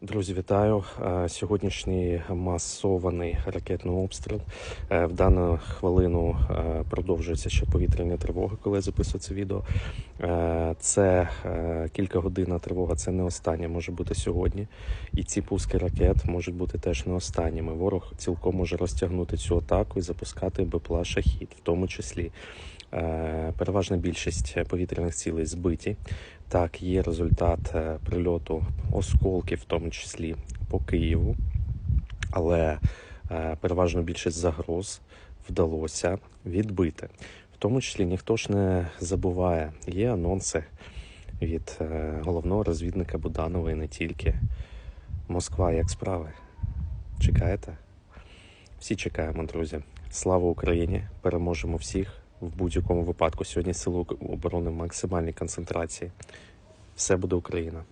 Друзі, вітаю! Е, Сьогоднішній масований ракетний обстріл. Е, В дану хвилину е, продовжується ще повітряна тривога, коли я записую це відео. Це е, кількагодинна тривога, це не остання, може бути сьогодні. І ці пуски ракет можуть бути теж не останніми. Ворог цілком може розтягнути цю атаку і запускати БПЛА шахід, в тому числі. Переважна більшість повітряних цілей збиті. Так, є результат е, прильоту осколків, в тому числі по Києву, але е, переважно більшість загроз вдалося відбити. В тому числі ніхто ж не забуває, є анонси від е, головного розвідника Буданова і не тільки. Москва, як справи? Чекаєте? Всі чекаємо, друзі. Слава Україні! Переможемо всіх в будь-якому випадку. Сьогодні сили оборони в максимальній концентрації. Все буде Україна.